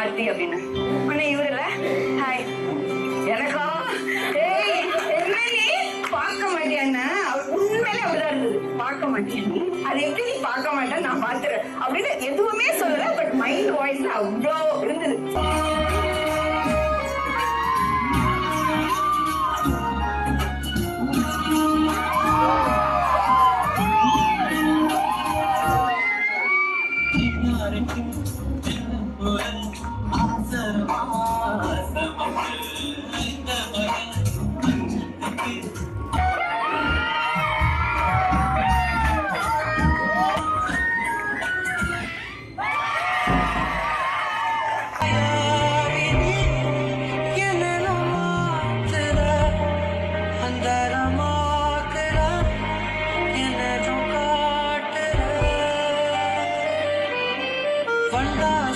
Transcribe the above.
ஆர்த்தி அப்படின்னு. உன்னை இவர் இல்ல ஹாய் எனக்கா பார்க்க மாட்டேன்னா உண்மையிலே அப்படிதான் இருந்தது. பார்க்க மாட்டேன் அது எப்படி நீ பார்க்க மாட்டேன் நான் பாத்துறேன் அப்படின்னு எதுவுமே சொல்லல பட் மைண்ட் வாய்ஸ் அவ்வளோ இருந்தது. that on. Cuando